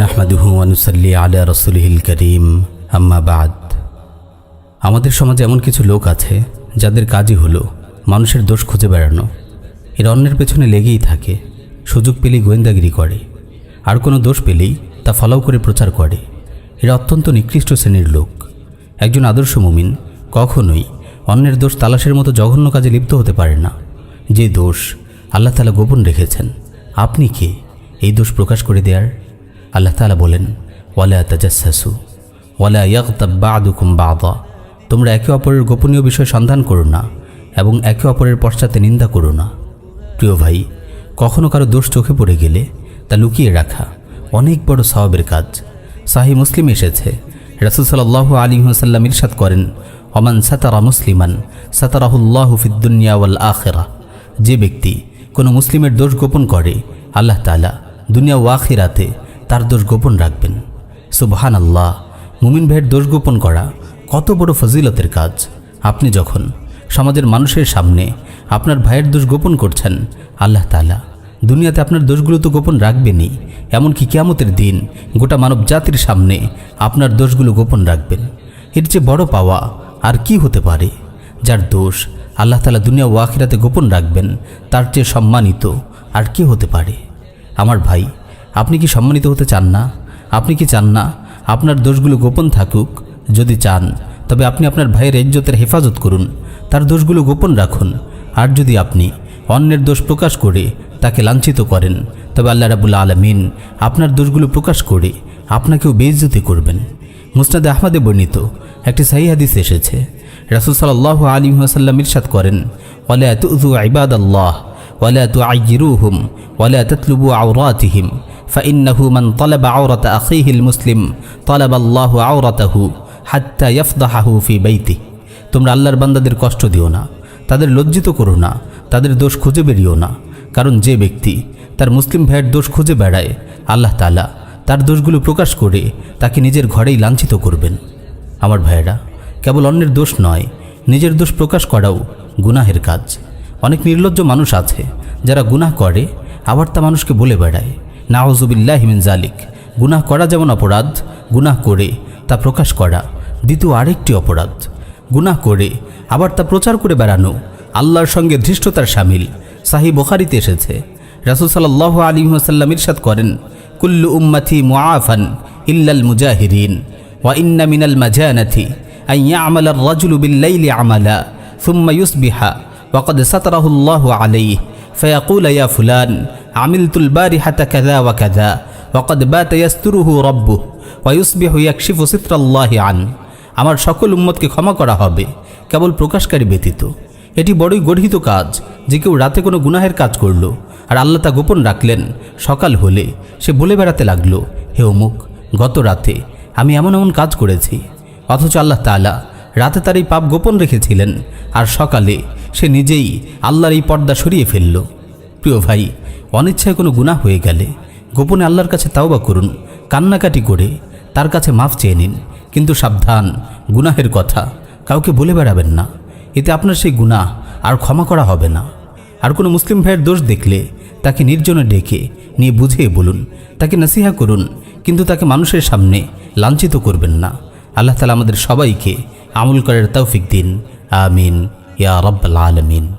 নাহমাদুহু আনুসাল্লি আলা রসুলহিল আমাদের সমাজে এমন কিছু লোক আছে যাদের কাজই হলো মানুষের দোষ খুঁজে বেড়ানো। এরা অন্যের পেছনে লেগেই থাকে, সুযোগ পেলেই গোয়েন্দাগিরি করে। আর কোনো দোষ পেলেই তা ফলাও করে প্রচার করে। এরা অত্যন্ত নিকৃষ্ট শ্রেণির লোক। একজন আদর্শ মুমিন কখনোই অন্যের দোষ তালাশের মতো জঘন্য কাজে লিপ্ত হতে পারে না। যে দোষ আল্লাহ তালা গোপন রেখেছেন, আপনি কে? এই দোষ প্রকাশ করে দেয়ার আল্লাহ তালা বলেন, ওয়ালা তাজাসু ওয়ালা ইয়াকতাব বাদুকুম বাদা। তোমরা একে অপরের গোপনীয় বিষয় সন্ধান করো না এবং একে অপরের পশ্চাতে নিন্দা করো না। প্রিয় ভাই, কখনো কারও দোষ চোখে পড়ে গেলে তা লুকিয়ে রাখা অনেক বড় সওয়াবের কাজ। সাহি মুসলিম এসেছে, রাসুল সাল্লাহ আলী সাল্লাম ইরশাদ করেন অমান সাতারা মুসলিমান, সাতারাহুল্লাহ ফিদ্দুনিয়া ওয়াল আখেরা। যে ব্যক্তি কোনো মুসলিমের দোষ গোপন করে, আল্লাহ তালা দুনিয়া ও আখিরাতে তার দোষ গোপন রাখবেন। সুবহান আল্লাহ মুমিন ভাইয়ের দোষ গোপন করা কত বড় ফজিলতের কাজ। আপনি যখন সমাজের মানুষের সামনে আপনার ভাইয়ের দোষ গোপন করছেন, আল্লাহ তালা দুনিয়াতে আপনার দোষগুলো তো গোপন রাখবেনই। এমনকি কেয়ামতের দিন গোটা মানব জাতির সামনে আপনার দোষগুলো গোপন রাখবেন। এর চেয়ে বড় পাওয়া আর কি হতে পারে? যার দোষ আল্লাহ তালা দুনিয়া ও আখিরাতে গোপন রাখবেন, তার চেয়ে সম্মানিত আর কি হতে পারে? আমার ভাই আপনি কি সম্মানিত হতে চান না? আপনি কি চান না? আপনার দোষগুলো গোপন থাকুক। যদি চান, তবে আপনি আপনার ভাইয়ের ইজ্জতের হেফাজত করুন। তার দোষগুলো গোপন রাখুন। আর যদি আপনি অন্যের দোষ প্রকাশ করে তাকে লাঞ্ছিত করেন, তবে আল্লাহ রাবুল্লা আলমিন আপনার দোষগুলো প্রকাশ করে আপনাকেও বেইজ্জতি করবেন। মুস্তাদ আহমদে বর্ণিত একটি সাহি হাদিস এসেছে। রাসুল সাল্লাহ আলী আসাল্লাম ইরশাদ করেন, ওয়ালা তুজু ইবাদ আল্লাহ ওয়ালা তু আইরুহুম ওয়ালা ততলুবু আওরাতিহিম। فإنه من طلب عورة أخيه المسلم طلب الله عورته حتى يفضحه في بيته তোমরা আল্লাহর বান্দাদের কষ্ট দিও না তাদের লজ্জিত করো না তাদের দোষ খুঁজে বেরিও না কারণ যে ব্যক্তি তার মুসলিম ভাইয়ের দোষ খুঁজে বেড়ায় আল্লাহ তালা তার দোষগুলো প্রকাশ করে তাকে নিজের ঘরেই লাঞ্ছিত করবেন আমার ভাইয়েরা কেবল অন্যের দোষ নয় নিজের দোষ প্রকাশ করাও গুনাহের কাজ অনেক নির্লজ্জ মানুষ আছে যারা গুনাহ করে আবার তা মানুষকে বলে বেড়ায় নাওজবিল্লাহিমিন জালিক গুনাহ করা যেমন অপরাধ, গুনাহ করে তা প্রকাশ করা। দ্বিতীয় আরেকটি অপরাধ, গুনাহ করে আবার তা প্রচার করে বেড়ানো। আল্লাহর সঙ্গে ধৃষ্টতার সামিল। সাহি বোখারিতে এসেছে। রাসুলসাল আলী হাসাল্লাম ইরশাদ করেন, কুল্লু উম্মাথি মুআফান ইল্লাল মুজাহিরিন, ওয়া ইন্না মিনাল মাজানাথি আইয়া আমালার রাজুলু বিল্লাইলি আমালা, সুম্মা ইউসবিহা ওয়াকদ সাতরাহুল্লাহ আলাইহ, ফয়াকুল ইয়া ফুলান আমিলতুল বারি হাতা কাদা ওয়া কাদা ওয়াকাদ বাতা ইয়াসতুরুহু ইয়াস্তুরুহু রব্বু ওয়াইসবিহু ইয়াকশিফু সিত্রাল্লাহি আন আমার সকল উম্মতকে ক্ষমা করা হবে, কেবল প্রকাশকারী ব্যতীত। এটি বড়ই গর্হিত কাজ যে কেউ রাতে কোনো গুনাহের কাজ করল, আর আল্লাহ তা গোপন রাখলেন। সকাল হলে সে বলে বেড়াতে লাগল, হে অমুক, গত রাতে আমি এমন এমন কাজ করেছি। অথচ আল্লাহ তালা রাতে তার এই পাপ গোপন রেখেছিলেন, আর সকালে সে নিজেই আল্লাহর এই পর্দা সরিয়ে ফেলল। প্রিয় ভাই, অনিচ্ছায় কোনো গুনাহ হয়ে গেলে গোপনে আল্লাহর কাছে তাওবা করুন, কান্নাকাটি করে তার কাছে মাফ চেয়ে নিন। কিন্তু সাবধান, গুনাহের কথা কাউকে বলে বেড়াবেন না। এতে আপনার সেই গুনাহ আর ক্ষমা করা হবে না। আর কোনো মুসলিম ভাইয়ের দোষ দেখলে তাকে নির্জনে ডেকে নিয়ে বুঝিয়ে বলুন, তাকে নসিহা করুন, কিন্তু তাকে মানুষের সামনে লাঞ্ছিত করবেন না। আল্লাহ তালা আমাদের সবাইকে আমল করার তৌফিক দিন। আমিন। ইয়া রব্বাল আলমিন।